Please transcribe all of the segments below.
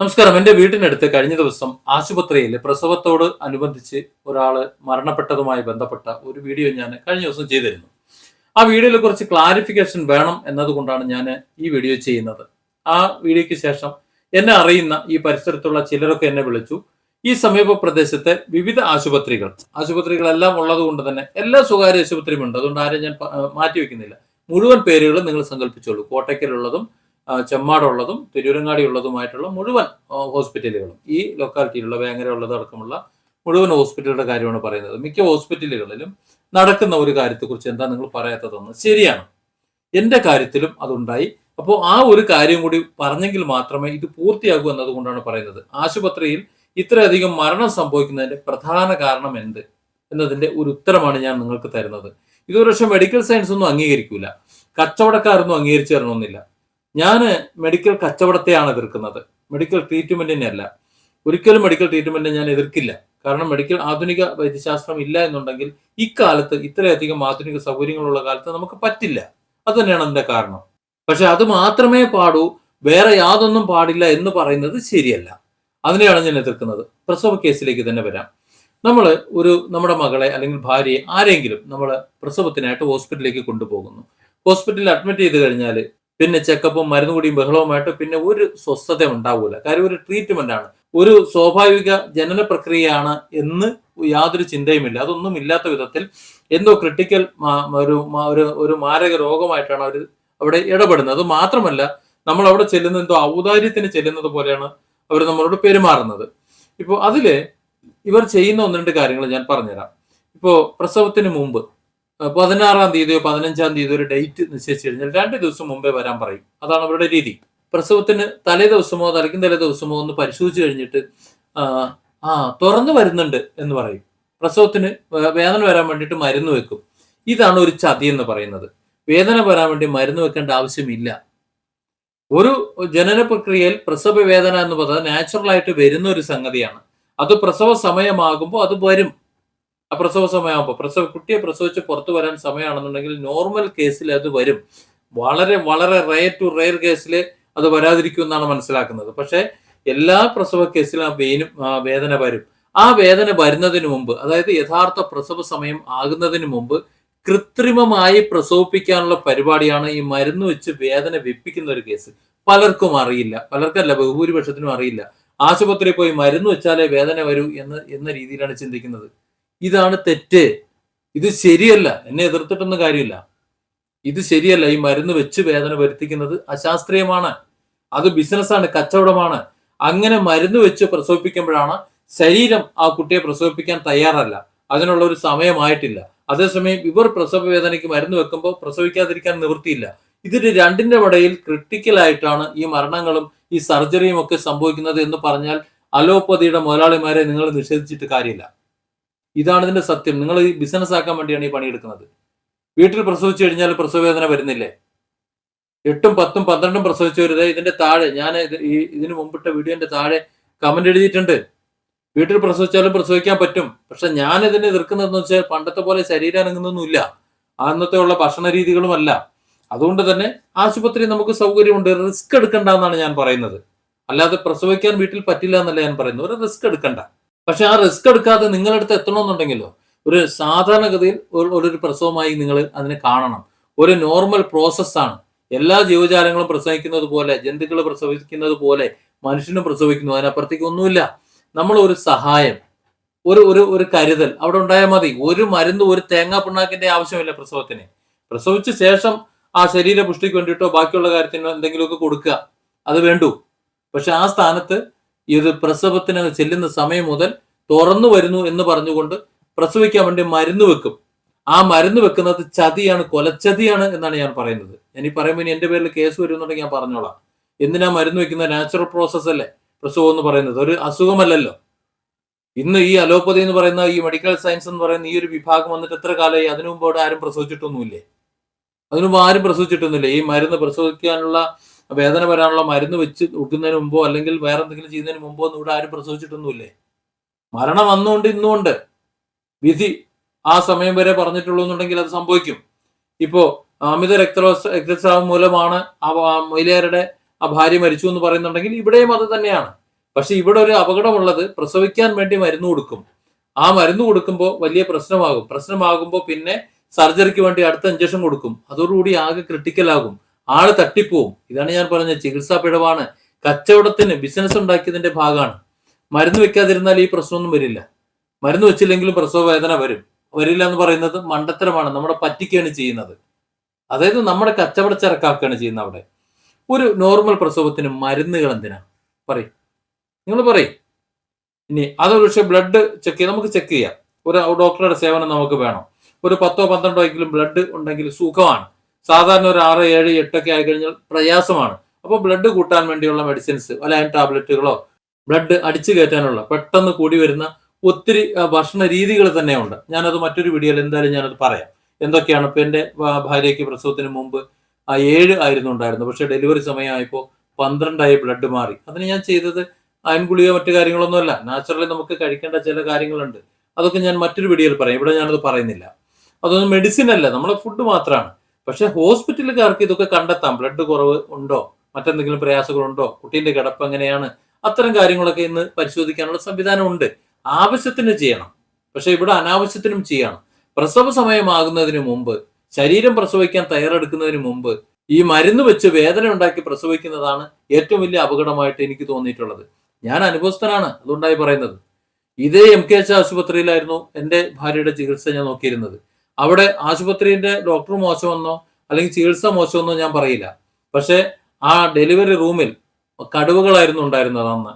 നമസ്കാരം. എന്റെ വീട്ടിനടുത്ത് കഴിഞ്ഞ ദിവസം ആശുപത്രിയിൽ പ്രസവത്തോട് അനുബന്ധിച്ച് ഒരാൾ മരണപ്പെട്ടതുമായി ബന്ധപ്പെട്ട ഒരു വീഡിയോ ഞാൻ കഴിഞ്ഞ ദിവസം ചെയ്തിരുന്നു. ആ വീഡിയോയിൽ കുറച്ച് ക്ലാരിഫിക്കേഷൻ വേണം എന്നതുകൊണ്ടാണ് ഞാൻ ഈ വീഡിയോ ചെയ്യുന്നത്. ആ വീഡിയോയ്ക്ക് ശേഷം എന്നെ അറിയുന്ന ഈ പരിസരത്തുള്ള ചിലരൊക്കെ എന്നെ വിളിച്ചു. ഈ സമീപ പ്രദേശത്തെ വിവിധ ആശുപത്രികൾ ആശുപത്രികളെല്ലാം ഉള്ളത് കൊണ്ട് തന്നെ എല്ലാ സ്വകാര്യ ആശുപത്രിയും ഉണ്ട്. അതുകൊണ്ട് ആരെയും ഞാൻ മാറ്റി വെക്കുന്നില്ല മുഴുവൻ പേരുകളും നിങ്ങൾ സങ്കല്പിച്ചോളൂ കോട്ടയ്ക്കലുള്ളതും ചെമ്മാടുള്ളതും തിരൂരങ്ങാടി ഉള്ളതുമായിട്ടുള്ള മുഴുവൻ ഹോസ്പിറ്റലുകളും ഈ ലൊക്കാലിറ്റിയിലുള്ള വേങ്ങര ഉള്ളതടക്കമുള്ള മുഴുവൻ ഹോസ്പിറ്റലുകളുടെ കാര്യമാണ് പറയുന്നത്. മിക്ക ഹോസ്പിറ്റലുകളിലും നടക്കുന്ന ഒരു കാര്യത്തെക്കുറിച്ച് എന്താ നിങ്ങൾ പറയാത്തതെന്ന്? ശരിയാണ്. എന്റെ കാര്യത്തിലും അതുണ്ടായി. അപ്പോൾ ആ ഒരു കാര്യം കൂടി പറഞ്ഞെങ്കിൽ മാത്രമേ ഇത് പൂർത്തിയാകൂ എന്നതുകൊണ്ടാണ് പറയുന്നത്. ആശുപത്രിയിൽ ഇത്രയധികം മരണം സംഭവിക്കുന്നതിന്റെ പ്രധാന കാരണം എന്ത്? എന്നതിന്റെ ഒരു ഉത്തരമാണ് ഞാൻ നിങ്ങൾക്ക് തരുന്നത്. ഇതൊരു പക്ഷേ മെഡിക്കൽ സയൻസ് ഒന്നും അംഗീകരിക്കൂല. കച്ചവടക്കാരൊന്നും അംഗീകരിച്ചു തരണമെന്നില്ല. ഞാൻ മെഡിക്കൽ കച്ചവടത്തെയാണ് എതിർക്കുന്നത്. മെഡിക്കൽ ട്രീറ്റ്മെന്റിനെ അല്ല. ഒരിക്കലും മെഡിക്കൽ ട്രീറ്റ്മെന്റ് ഞാൻ എതിർക്കില്ല. കാരണം മെഡിക്കൽ ആധുനിക വൈദ്യശാസ്ത്രം ഇല്ല എന്നുണ്ടെങ്കിൽ ഇക്കാലത്ത് ഇത്രയധികം ആധുനിക സൗകര്യങ്ങളുള്ള കാലത്ത് നമുക്ക് പറ്റില്ല. അത് തന്നെയാണ് അതിന്റെ കാരണം. പക്ഷെ അത് മാത്രമേ പാടൂ വേറെ യാതൊന്നും പാടില്ല എന്ന് പറയുന്നത് ശരിയല്ല. അതിനെയാണ് ഞാൻ എതിർക്കുന്നത്. പ്രസവ കേസിലേക്ക് തന്നെ വരാം. നമ്മൾ ഒരു നമ്മുടെ മകളെ അല്ലെങ്കിൽ ഭാര്യയെ ആരെങ്കിലും നമ്മൾ പ്രസവത്തിനായിട്ട് ഹോസ്പിറ്റലിലേക്ക് കൊണ്ടുപോകുന്നു. ഹോസ്പിറ്റലിൽ അഡ്മിറ്റ് ചെയ്ത് കഴിഞ്ഞാൽ പിന്നെ ചെക്കപ്പും മരുന്ന് കൂടിയും ബഹളവുമായിട്ട് പിന്നെ ഒരു സ്വസ്ഥത ഉണ്ടാവൂല. കാര്യം ഒരു ട്രീറ്റ്മെന്റ് ആണ്. ഒരു സ്വാഭാവിക ജനന പ്രക്രിയയാണ് എന്ന് യാതൊരു ചിന്തയുമില്ല. അതൊന്നും ഇല്ലാത്ത വിധത്തിൽ എന്തോ ക്രിട്ടിക്കൽ ഒരു ഒരു മാരക രോഗമായിട്ടാണ് അവർ അവിടെ ഇടപെടുന്നത്. അത് മാത്രമല്ല നമ്മൾ അവിടെ ചെല്ലുന്ന എന്തോ ഔദാര്യത്തിന് ചെല്ലുന്നത് പോലെയാണ് അവർ നമ്മളോട് പെരുമാറുന്നത്. ഇപ്പോൾ അതിൽ ഇവർ ചെയ്യുന്ന ഒന്ന് രണ്ട് കാര്യങ്ങൾ ഞാൻ പറഞ്ഞുതരാം. ഇപ്പോൾ പ്രസവത്തിന് മുമ്പ് പതിനാറാം തീയതിയോ പതിനഞ്ചാം തീയതിയോ ഒരു ഡേറ്റ് നിശ്ചയിച്ചു കഴിഞ്ഞാൽ രണ്ട് ദിവസം മുമ്പേ വരാൻ പറയും. അതാണ് അവരുടെ രീതി. പ്രസവത്തിന് തലേ ദിവസമോ തലയ്ക്കും തലേ ദിവസമോ ഒന്ന് പരിശോധിച്ച് കഴിഞ്ഞിട്ട് ആ, തുറന്നു വരുന്നുണ്ട് എന്ന് പറയും. പ്രസവത്തിന് വേദന വരാൻ വേണ്ടിയിട്ട് മരുന്ന് വെക്കും. ഇതാണ് ഒരു ചതി എന്ന് പറയുന്നത്. വേദന വരാൻ വേണ്ടി മരുന്ന് വെക്കേണ്ട ആവശ്യമില്ല. ഒരു ജനന പ്രക്രിയയിൽ പ്രസവ വേദന എന്ന് പറയുന്നത് നാച്ചുറൽ ആയിട്ട് വരുന്ന ഒരു സംഗതിയാണ്. അത് പ്രസവ സമയമാകുമ്പോൾ അത് വരും. പ്രസവ സമയമാകുമ്പോൾ പ്രസവ കുട്ടിയെ പ്രസവിച്ച് പുറത്തു വരാൻ സമയമാണെന്നുണ്ടെങ്കിൽ നോർമൽ കേസിൽ അത് വരും. വളരെ വളരെ റയർ ടു റയർ കേസിൽ അത് വരാതിരിക്കും എന്നാണ് മനസ്സിലാക്കുന്നത്. പക്ഷേ എല്ലാ പ്രസവ കേസിലും ആ വെയിനും വേദന വരും. ആ വേദന വരുന്നതിന് മുമ്പ് അതായത് യഥാർത്ഥ പ്രസവ സമയം ആകുന്നതിന് മുമ്പ് കൃത്രിമമായി പ്രസവിപ്പിക്കാനുള്ള പരിപാടിയാണ് ഈ മരുന്ന് വെച്ച് വേദന വെപ്പിക്കുന്ന ഒരു കേസ് പലർക്കും അറിയില്ല. പലർക്കല്ല ബഹുഭൂരിപക്ഷത്തിനും അറിയില്ല. ആശുപത്രിയിൽ പോയി മരുന്ന് വെച്ചാലേ വേദന വരൂ എന്ന് എന്ന രീതിയിലാണ് ചിന്തിക്കുന്നത്. ഇതാണ് തെറ്റ്. ഇത് ശരിയല്ല. എന്നെ എതിർത്തിട്ടൊന്നും കാര്യമില്ല. ഇത് ശരിയല്ല. ഈ മരുന്ന് വെച്ച് വേദന വരുത്തിക്കുന്നത് അശാസ്ത്രീയമാണ്. അത് ബിസിനസ്സാണ് കച്ചവടമാണ്. അങ്ങനെ മരുന്ന് വെച്ച് പ്രസവിപ്പിക്കുമ്പോഴാണ് ശരീരം ആ കുട്ടിയെ പ്രസവിപ്പിക്കാൻ തയ്യാറല്ല. അതിനുള്ള ഒരു സമയമായിട്ടില്ല. അതേസമയം ഇവർ പ്രസവ വേദനയ്ക്ക് മരുന്ന് വെക്കുമ്പോൾ പ്രസവിക്കാതിരിക്കാൻ നിവൃത്തിയില്ല. ഇതിന് രണ്ടിന്റെ ഇടയിൽ ക്രിട്ടിക്കൽ ആയിട്ടാണ് ഈ മരണങ്ങളും ഈ സർജറിയും ഒക്കെ സംഭവിക്കുന്നത് എന്ന് പറഞ്ഞാൽ അലോപ്പതിയുടെ മുതലാളിമാരെ നിങ്ങൾ നിഷേധിച്ചിട്ട് കാര്യമില്ല. ഇതാണ് ഇതിന്റെ സത്യം. നിങ്ങൾ ഈ ബിസിനസ് ആക്കാൻ വേണ്ടിയാണ് ഈ പണിയെടുക്കുന്നത് വീട്ടിൽ പ്രസവിച്ചു കഴിഞ്ഞാൽ പ്രസവവേദന വരുന്നില്ലേ? എട്ടും പത്തും പന്ത്രണ്ടും പ്രസവിച്ചവരുത് ഇതിന്റെ താഴെ ഞാൻ ഈ ഇതിന് മുമ്പിട്ട വീഡിയോന്റെ താഴെ കമന്റ് എഴുതിയിട്ടുണ്ട്. വീട്ടിൽ പ്രസവിച്ചാലും പ്രസവിക്കാൻ പറ്റും. പക്ഷെ ഞാൻ ഇതിനെ എതിർക്കുന്നതെന്ന് വെച്ചാൽ പണ്ടത്തെ പോലെ ശരീരം അനങ്ങുന്നൊന്നുമില്ല അന്നത്തെ ഉള്ള ഭക്ഷണ രീതികളുമല്ല. അതുകൊണ്ട് തന്നെ ആശുപത്രി നമുക്ക് സൗകര്യമുണ്ട്. റിസ്ക് എടുക്കണ്ട എന്നാണ് ഞാൻ പറയുന്നത്. അല്ലാതെ പ്രസവിക്കാൻ വീട്ടിൽ പറ്റില്ല എന്നല്ല ഞാൻ പറയുന്നത്. ഒരു റിസ്ക് എടുക്കണ്ട. പക്ഷെ ആ റിസ്ക് എടുക്കാതെ നിങ്ങളടുത്ത് എത്തണമെന്നുണ്ടെങ്കിലോ ഒരു സാധാരണഗതിയിൽ ഒരു പ്രസവമായി നിങ്ങൾ അതിനെ കാണണം. ഒരു നോർമൽ പ്രോസസ്സാണ് എല്ലാ ജീവജാലങ്ങളും പ്രസവിക്കുന്നത് പോലെ ജന്തുക്കൾ പ്രസവിക്കുന്നത് പോലെ മനുഷ്യനും പ്രസവിക്കുന്നു. അതിനപ്പുറത്തേക്ക് ഒന്നുമില്ല. നമ്മൾ ഒരു സഹായം ഒരു ഒരു ഒരു കരുതൽ അവിടെ ഉണ്ടായാൽ മതി. ഒരു മരുന്ന് ഒരു തേങ്ങാ പിണ്ണാക്കിന്റെ ആവശ്യമില്ല പ്രസവത്തിന്. പ്രസവിച്ച ശേഷം ആ ശരീര പുഷ്ടിക്ക് വേണ്ടിയിട്ടോ ബാക്കിയുള്ള കാര്യത്തിനോ എന്തെങ്കിലുമൊക്കെ കൊടുക്കുക. അത് വേണ്ടു. പക്ഷെ ആ സ്ഥാനത്ത് ഇത് പ്രസവത്തിന് ചെല്ലുന്ന സമയം മുതൽ തുറന്നു വരുന്നു എന്ന് പറഞ്ഞുകൊണ്ട് പ്രസവിക്കാൻ വേണ്ടി മരുന്ന് വെക്കും. ആ മരുന്ന് വെക്കുന്നത് ചതിയാണ് കൊലച്ചതിയാണ് എന്നാണ് ഞാൻ പറയുന്നത്. ഈ പറയുമ്പോൾ ഇനി എന്റെ പേരിൽ കേസ് വരുന്നുണ്ടെങ്കിൽ ഞാൻ പറഞ്ഞോളാം. എന്തിനാ മരുന്ന് വെക്കുന്നത് നാച്ചുറൽ പ്രോസസ് അല്ലേ? പ്രസവം എന്ന് പറയുന്നത്. ഒരു അസുഖമല്ലല്ലോ. ഇന്ന് ഈ അലോപ്പതി എന്ന് പറയുന്ന ഈ മെഡിക്കൽ സയൻസ് എന്ന് പറയുന്ന ഈ ഒരു വിഭാഗം വന്നിട്ട് എത്ര കാലമായി അതിനു മുമ്പ് ആരും പ്രസവിച്ചിട്ടൊന്നുമില്ലേ? അതിനു മുമ്പ് ആരും പ്രസവിച്ചിട്ടൊന്നുമില്ല? ഈ മരുന്ന് പ്രസവിക്കാനുള്ള വേദന വരാനുള്ള മരുന്ന് വെച്ച് കൊടുക്കുന്നതിന് മുമ്പോ അല്ലെങ്കിൽ വേറെ എന്തെങ്കിലും ചെയ്യുന്നതിന് മുമ്പോ ഒന്നും ഇവിടെ ആരും പ്രസവിച്ചിട്ടൊന്നുമില്ലേ? മരണം വന്നുകൊണ്ട് ഇന്നുകൊണ്ട് വിധി ആ സമയം വരെ പറഞ്ഞിട്ടുള്ളൂ എന്നുണ്ടെങ്കിൽ അത് സംഭവിക്കും. ഇപ്പോ അമിത രക്തസ്രാവം രക്തസ്രാവം മൂലമാണ് ആ മൊയിലേരുടെ ആ ഭാര്യ മരിച്ചു എന്ന് പറയുന്നുണ്ടെങ്കിൽ ഇവിടെയും അത് തന്നെയാണ്. പക്ഷെ ഇവിടെ ഒരു അപകടമുള്ളത് പ്രസവിക്കാൻ വേണ്ടി മരുന്ന് കൊടുക്കും. ആ മരുന്ന് കൊടുക്കുമ്പോൾ വലിയ പ്രശ്നമാകും. പ്രശ്നമാകുമ്പോൾ പിന്നെ സർജറിക്ക് വേണ്ടി അടുത്ത ഇഞ്ചക്ഷൻ കൊടുക്കും. അതോടുകൂടി ആകെ ക്രിട്ടിക്കൽ ആകും. ആൾ തട്ടിപ്പോവും. ഇതാണ് ഞാൻ പറഞ്ഞത് ചികിത്സാ പിഴവാണ്. കച്ചവടത്തിന് ബിസിനസ് ഉണ്ടാക്കിയതിന്റെ ഭാഗമാണ്. മരുന്ന് വെക്കാതിരുന്നാൽ ഈ പ്രശ്നമൊന്നും വരില്ല. മരുന്ന് വെച്ചില്ലെങ്കിലും പ്രസവ വേദന വരും. വരില്ല എന്ന് പറയുന്നത് മണ്ടത്തരമാണ്. നമ്മുടെ പറ്റിക്കാണ് ചെയ്യുന്നത്. അതായത് നമ്മുടെ കച്ചവട ചരക്കാക്കുകയാണ് ചെയ്യുന്നത് അവിടെ. ഒരു നോർമൽ പ്രസവത്തിന് മരുന്നുകൾ എന്തിനാ? പറയും. നിങ്ങൾ പറയും. ഇനി അതൊരു ബ്ലഡ് ചെക്ക് ചെയ്യാം നമുക്ക് ചെക്ക് ചെയ്യാം. ഒരു ഡോക്ടറുടെ സേവനം നമുക്ക് വേണം. ഒരു പത്തോ പന്ത്രണ്ടോ എങ്കിലും ബ്ലഡ് ഉണ്ടെങ്കിൽ സുഖമാണ്. സാധാരണ ഒരു ആറ് ഏഴ് എട്ടൊക്കെ ആയിക്കഴിഞ്ഞാൽ പ്രയാസമാണ്. അപ്പോൾ ബ്ലഡ് കൂട്ടാൻ വേണ്ടിയുള്ള മെഡിസിൻസ് അല്ലെ ടാബ്ലറ്റുകളോ ബ്ലഡ് അടിച്ചു കയറ്റാനുള്ള പെട്ടെന്ന് കൂടി വരുന്ന ഒത്തിരി ഭക്ഷണ രീതികൾ തന്നെയുണ്ട്. ഞാനത് മറ്റൊരു വീഡിയോയിൽ എന്തായാലും ഞാനത് പറയാം. എന്തൊക്കെയാണ് ഇപ്പൊ എന്റെ ഭാര്യയ്ക്ക് പ്രസവത്തിന് മുമ്പ് ആ ഏഴ് ആയിരുന്നു ഉണ്ടായിരുന്നു പക്ഷേ ഡെലിവറി സമയമായപ്പോൾ പന്ത്രണ്ടായി ബ്ലഡ് മാറി. അതിന് ഞാൻ ചെയ്തത് അയൺ ഗുളിക മറ്റു കാര്യങ്ങളൊന്നുമല്ല. നാച്ചുറലി നമുക്ക് കഴിക്കേണ്ട ചില കാര്യങ്ങളുണ്ട്. അതൊക്കെ ഞാൻ മറ്റൊരു വീഡിയോയിൽ പറയാം. ഇവിടെ ഞാനത് പറയുന്നില്ല. അതൊന്നും മെഡിസിൻ അല്ല. നമ്മളെ ഫുഡ് മാത്രമാണ് പക്ഷെ ഹോസ്പിറ്റലുകാർക്ക് ഇതൊക്കെ കണ്ടെത്താം. ബ്ലഡ് കുറവ് ഉണ്ടോ? മറ്റെന്തെങ്കിലും പ്രയാസങ്ങളുണ്ടോ? കുട്ടീന്റെ കിടപ്പ് എങ്ങനെയാണ്? അത്തരം കാര്യങ്ങളൊക്കെ ഇന്ന് പരിശോധിക്കാനുള്ള സംവിധാനം ഉണ്ട് ആവശ്യത്തിന് ചെയ്യണം. പക്ഷെ ഇവിടെ അനാവശ്യത്തിനും ചെയ്യണം. പ്രസവ സമയമാകുന്നതിന് മുമ്പ് ശരീരം പ്രസവിക്കാൻ തയ്യാറെടുക്കുന്നതിന് മുമ്പ് ഈ മരുന്ന് വെച്ച് വേദന ഉണ്ടാക്കി പ്രസവിക്കുന്നതാണ് ഏറ്റവും വലിയ അപകടമായിട്ട് എനിക്ക് തോന്നിയിട്ടുള്ളത്. ഞാൻ അനുഭവസ്ഥനാണ് അതുകൊണ്ടായി പറയുന്നത്. ഇതേ എം കെ എച്ച് ആശുപത്രിയിലായിരുന്നു എന്റെ ഭാര്യയുടെ ചികിത്സ ഞാൻ നോക്കിയിരുന്നത്. അവിടെ ആശുപത്രിന്റെ ഡോക്ടർ മോശമെന്നോ അല്ലെങ്കിൽ ചികിത്സ മോശമെന്നോ ഞാൻ പറയില്ല. പക്ഷെ ആ ഡെലിവറി റൂമിൽ കടുവകളായിരുന്നു ഉണ്ടായിരുന്നത് അന്ന്.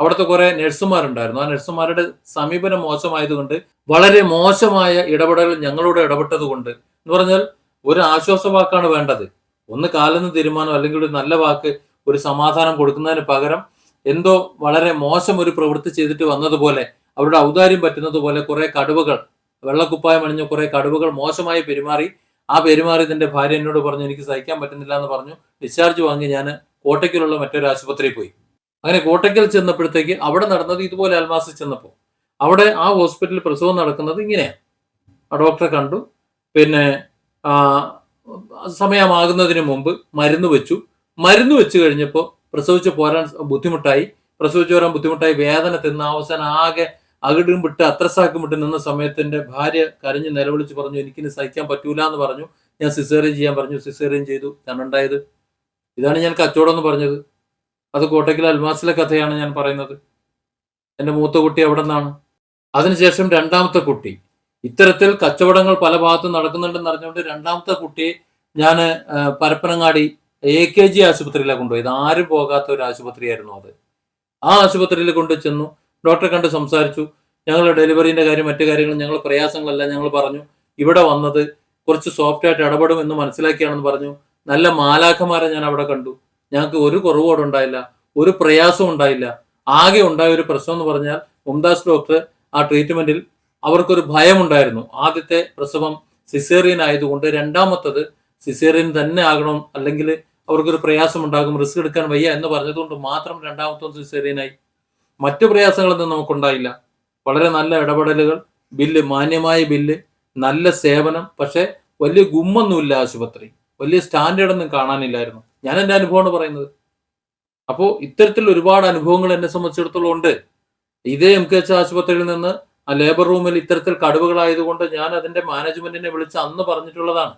അവിടുത്തെ കുറെ നഴ്സുമാരുണ്ടായിരുന്നു. ആ നഴ്സുമാരുടെ സമീപനം മോശമായതുകൊണ്ട് വളരെ മോശമായ ഇടപെടൽ ഞങ്ങളോട് ഇടപെട്ടത് കൊണ്ട് എന്ന് പറഞ്ഞാൽ ഒരു ആശ്വാസ വാക്കാണ് വേണ്ടത്. ഒന്ന് കാലെന്ന് തീരുമാനം അല്ലെങ്കിൽ ഒരു നല്ല വാക്ക് ഒരു സമാധാനം കൊടുക്കുന്നതിന് പകരം എന്തോ വളരെ മോശം ഒരു പ്രവൃത്തി ചെയ്തിട്ട് വന്നതുപോലെ അവരുടെ ഔദാര്യം പറ്റുന്നത് പോലെ കുറെ കടുവകൾ വെള്ളക്കുപ്പായം അണിഞ്ഞ കുറെ കടുവകൾ മോശമായി പെരുമാറി. ആ പെരുമാറി തന്റെ ഭാര്യ എന്നോട് പറഞ്ഞു എനിക്ക് സഹിക്കാൻ പറ്റുന്നില്ല എന്ന് പറഞ്ഞു. ഡിസ്ചാർജ് വാങ്ങി ഞാൻ കോട്ടയ്ക്കലുള്ള മറ്റൊരു ആശുപത്രിയിൽ പോയി. അങ്ങനെ കോട്ടയ്ക്കൽ ചെന്നപ്പോഴത്തേക്ക് അവിടെ നടന്നത് ഇതുപോലെ അൽമാസിൽ ചെന്നപ്പോൾ അവിടെ ആ ഹോസ്പിറ്റലിൽ പ്രസവം നടക്കുന്നത് ഇങ്ങനെയാണ്. ആ ഡോക്ടറെ കണ്ടു. പിന്നെ സമയമാകുന്നതിന് മുമ്പ് മരുന്ന് വെച്ചു. മരുന്ന് വെച്ച് കഴിഞ്ഞപ്പോൾ പ്രസവിച്ച് പോരാൻ ബുദ്ധിമുട്ടായി. പ്രസവിച്ച് പോരാൻ ബുദ്ധിമുട്ടായി. വേദന തിന്ന അവസാനം ആകെ അകിടും വിട്ട് അത്രസാക്കും വിട്ട് നിന്ന സമയത്തിന്റെ ഭാര്യ കരഞ്ഞ് നിലവിളിച്ച് പറഞ്ഞു എനിക്കിനി സഹിക്കാൻ പറ്റൂല എന്ന് പറഞ്ഞു. ഞാൻ സിസേറിയൻ ചെയ്യാൻ പറഞ്ഞു. സിസേറിയൻ ചെയ്തു. ഞാനുണ്ടായത് ഇതാണ് ഞാൻ കച്ചവടം എന്ന് പറഞ്ഞത്. അത് കോട്ടയ്ക്കൽ അൽമാസിലെ കഥയാണ് ഞാൻ പറയുന്നത്. എന്റെ മൂത്ത കുട്ടി അവിടെ നിന്നാണ്. അതിനുശേഷം രണ്ടാമത്തെ കുട്ടി. ഇത്തരത്തിൽ കച്ചവടങ്ങൾ പല ഭാഗത്തും നടക്കുന്നുണ്ടെന്ന് അറിഞ്ഞുകൊണ്ട് രണ്ടാമത്തെ കുട്ടി ഞാൻ പരപ്പനങ്ങാടി എ കെ ജി ആശുപത്രിയിലാണ് കൊണ്ടുപോയത്. ആരും പോകാത്ത ഒരു ആശുപത്രിയായിരുന്നു അത്. ആ ആശുപത്രിയിൽ കൊണ്ടു ചെന്നു. ഡോക്ടറെ കണ്ട് സംസാരിച്ചു. ഞങ്ങൾ ഡെലിവറിന്റെ കാര്യം മറ്റു കാര്യങ്ങളും ഞങ്ങൾ പ്രയാസങ്ങളെല്ലാം ഞങ്ങൾ പറഞ്ഞു. ഇവിടെ വന്നത് കുറച്ച് സോഫ്റ്റ് ആയിട്ട് ഇടപെടും എന്ന് മനസ്സിലാക്കിയാണെന്ന് പറഞ്ഞു. നല്ല മാലാഖമാരെ ഞാൻ അവിടെ കണ്ടു. ഞങ്ങൾക്ക് ഒരു കുറവോടെ ഉണ്ടായില്ല. ഒരു പ്രയാസവും ഉണ്ടായില്ല. ആകെ ഉണ്ടായ ഒരു പ്രശ്നം എന്ന് പറഞ്ഞാൽ മുംതാസ് ഡോക്ടർ ആ ട്രീറ്റ്മെന്റിൽ അവർക്കൊരു ഭയമുണ്ടായിരുന്നു ആദ്യത്തെ പ്രസവം സിസേറിയൻ ആയതുകൊണ്ട് രണ്ടാമത്തത് സിസേറിയൻ തന്നെ ആകണം അല്ലെങ്കിൽ അവർക്കൊരു പ്രയാസം ഉണ്ടാകും റിസ്ക് എടുക്കാൻ വയ്യ എന്ന് പറഞ്ഞതുകൊണ്ട് മാത്രം രണ്ടാമത്തെ സിസേറിയനായി മറ്റു പ്രയാസങ്ങളൊന്നും നമുക്കുണ്ടായില്ല. വളരെ നല്ല ഇടപെടലുകൾ ബില്ല് മാന്യമായ ബില്ല് നല്ല സേവനം പക്ഷേ വലിയ ഗുമ്മൊന്നുമില്ല ആശുപത്രി. വലിയ സ്റ്റാൻഡേർഡൊന്നും കാണാനില്ലായിരുന്നു. ഞാൻ എന്റെ അനുഭവമാണ് പറയുന്നത്. അപ്പോൾ ഇത്തരത്തിൽ ഒരുപാട് അനുഭവങ്ങൾ എന്നെ സംബന്ധിച്ചിടത്തോളം ഉണ്ട്. ഇതേ എം കെ എച്ച് ആശുപത്രിയിൽ നിന്ന് ആ ലേബർ റൂമിൽ ഇത്തരത്തിൽ കടുവകളായതുകൊണ്ട് ഞാൻ അതിന്റെ മാനേജ്മെന്റിനെ വിളിച്ച് അന്ന് പറഞ്ഞിട്ടുള്ളതാണ്.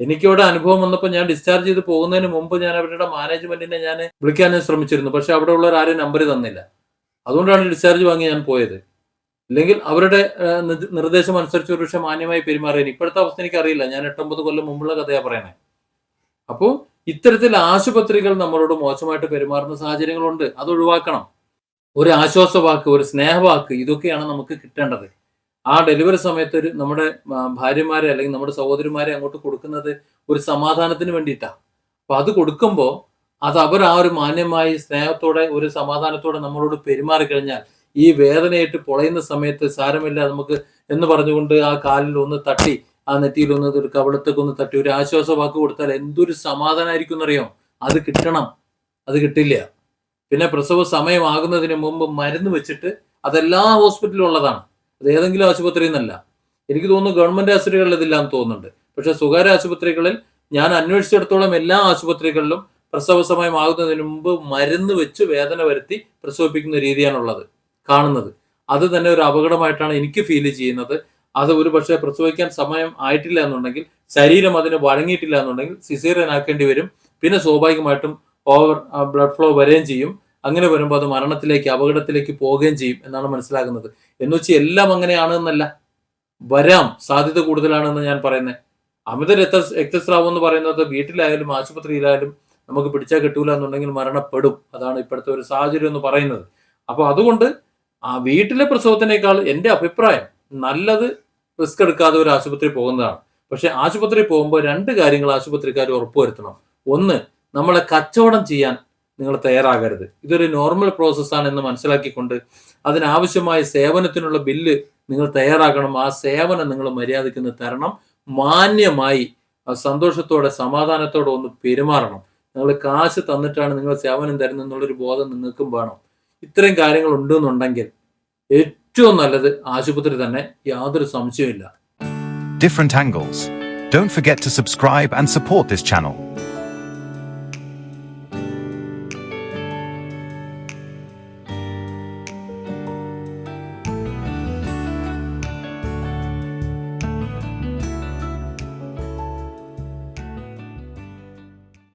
എനിക്കിവിടെ അനുഭവം വന്നപ്പോൾ ഞാൻ ഡിസ്ചാർജ് ചെയ്ത് പോകുന്നതിന് മുമ്പ് ഞാൻ അവരുടെ മാനേജ്മെന്റിനെ ഞാൻ വിളിക്കാൻ ശ്രമിച്ചിരുന്നു. പക്ഷെ അവിടെ ഉള്ളവർ ആരും നമ്പർ തന്നില്ല. അതുകൊണ്ടാണ് ഡിസ്ചാർജ് വാങ്ങി ഞാൻ പോയത്. അല്ലെങ്കിൽ അവരുടെ നിർദ്ദേശം അനുസരിച്ച് ഒരു പക്ഷേ മാന്യമായി പെരുമാറിയത് ഇപ്പോഴത്തെ അവസ്ഥ എനിക്കറിയില്ല. ഞാൻ എട്ടൊമ്പത് കൊല്ലം മുമ്പുള്ള കഥയാണ് പറയണേ. അപ്പോൾ ഇത്തരത്തിൽ ആശുപത്രികൾ നമ്മളോട് മോശമായിട്ട് പെരുമാറുന്ന സാഹചര്യങ്ങളുണ്ട്. അത് ഒഴിവാക്കണം. ഒരു ആശ്വാസ വാക്ക് ഒരു സ്നേഹവാക്ക് ഇതൊക്കെയാണ് നമുക്ക് കിട്ടേണ്ടത്. ആ ഡെലിവറി സമയത്ത് ഒരു നമ്മുടെ ഭാര്യമാരെ അല്ലെങ്കിൽ നമ്മുടെ സഹോദരിമാരെ അങ്ങോട്ട് കൊടുക്കുന്നത് ഒരു സമാധാനത്തിന് വേണ്ടിയിട്ടാണ് അപ്പൊ അത് കൊടുക്കുമ്പോൾ അത് അവർ ആ ഒരു മാന്യമായി സ്നേഹത്തോടെ ഒരു സമാധാനത്തോടെ നമ്മളോട് പെരുമാറിക്കഴിഞ്ഞാൽ ഈ വേദനയായിട്ട് പൊളയുന്ന സമയത്ത് സാരമില്ല നമുക്ക് എന്ന് പറഞ്ഞുകൊണ്ട് ആ കാലിൽ ഒന്ന് തട്ടി ആ നെറ്റിയിൽ ഒന്ന് ഒരു കവിളത്തേക്ക് ഒന്ന് തട്ടി ഒരു ആശ്വാസ വാക്ക് കൊടുത്താൽ എന്തൊരു സമാധാനമായിരിക്കും എന്നറിയോ? അത് കിട്ടണം. അത് കിട്ടില്ല. പിന്നെ പ്രസവ സമയമാകുന്നതിന് മുമ്പ് മരുന്ന് വെച്ചിട്ട് അതെല്ലാ ഹോസ്പിറ്റലിലും ഉള്ളതാണ്. അത് ഏതെങ്കിലും ആശുപത്രിയിൽ നിന്നല്ല. എനിക്ക് തോന്നുന്നു ഗവൺമെന്റ് ആശുപത്രികളിൽ ഇതില്ലാന്ന് തോന്നുന്നുണ്ട്. പക്ഷെ സ്വകാര്യ ആശുപത്രികളിൽ ഞാൻ അന്വേഷിച്ചിടത്തോളം എല്ലാ ആശുപത്രികളിലും പ്രസവ സമയമാകുന്നതിന് മുമ്പ് മരുന്ന് വെച്ച് വേദന വരുത്തി പ്രസവിപ്പിക്കുന്ന രീതിയാണുള്ളത് കാണുന്നത്. അത് തന്നെ ഒരു അപകടമായിട്ടാണ് എനിക്ക് ഫീൽ ചെയ്യുന്നത്. അത് ഒരു പക്ഷേ പ്രസവിക്കാൻ സമയം ആയിട്ടില്ല എന്നുണ്ടെങ്കിൽ ശരീരം അതിന് വഴങ്ങിയിട്ടില്ല എന്നുണ്ടെങ്കിൽ സിസേറിയൻ ആക്കേണ്ടി വരും. പിന്നെ സ്വാഭാവികമായിട്ടും ഓവർ ബ്ലഡ് ഫ്ലോ വരികയും ചെയ്യും. അങ്ങനെ വരുമ്പോൾ അത് മരണത്തിലേക്ക് അപകടത്തിലേക്ക് പോവുകയും ചെയ്യും എന്നാണ് മനസ്സിലാകുന്നത്. എന്ന് വെച്ചാൽ എല്ലാം അങ്ങനെയാണ് എന്നല്ല. വരാം സാധ്യത കൂടുതലാണെന്ന് ഞാൻ പറയുന്നത് അമിത രക്ത രക്തസ്രാവം എന്ന് പറയുന്നത് വീട്ടിലായാലും ആശുപത്രിയിലായാലും നമുക്ക് പിടിച്ചാൽ കിട്ടൂല എന്നുണ്ടെങ്കിൽ മരണപ്പെടും. അതാണ് ഇപ്പോഴത്തെ ഒരു സാഹചര്യം എന്ന് പറയുന്നത്. അപ്പോൾ അതുകൊണ്ട് ആ വീട്ടിലെ പ്രസവത്തിനേക്കാൾ എന്റെ അഭിപ്രായം നല്ലത് റിസ്ക് എടുക്കാതെ ഒരു ആശുപത്രി പോകുന്നതാണ്. പക്ഷെ ആശുപത്രി പോകുമ്പോൾ രണ്ട് കാര്യങ്ങൾ ആശുപത്രിക്കാർ ഉറപ്പുവരുത്തണം. ഒന്ന് നമ്മളെ കച്ചവടം ചെയ്യാൻ നിങ്ങൾ തയ്യാറാകരുത്. ഇതൊരു നോർമൽ പ്രോസസ്സാണ് എന്ന് മനസ്സിലാക്കിക്കൊണ്ട് അതിനാവശ്യമായ സേവനത്തിനുള്ള ബില്ല് നിങ്ങൾ തയ്യാറാക്കണം. ആ സേവനം നിങ്ങൾ മര്യാദയ്ക്ക് തരണം. മാന്യമായി സന്തോഷത്തോടെ സമാധാനത്തോടെ ഒന്ന് പെരുമാറണം. നിങ്ങൾ കാശ് തന്നിട്ടാണ് നിങ്ങൾ സേവനം തരുന്നത് എന്നുള്ളൊരു ബോധം നിങ്ങൾക്കും വേണം. ഇത്രയും കാര്യങ്ങൾ ഉണ്ടെന്നുണ്ടെങ്കിൽ ഏറ്റവും നല്ലത് ആശുപത്രി തന്നെ യാതൊരു സംശയമില്ല different angles don't forget to subscribe and support this channel.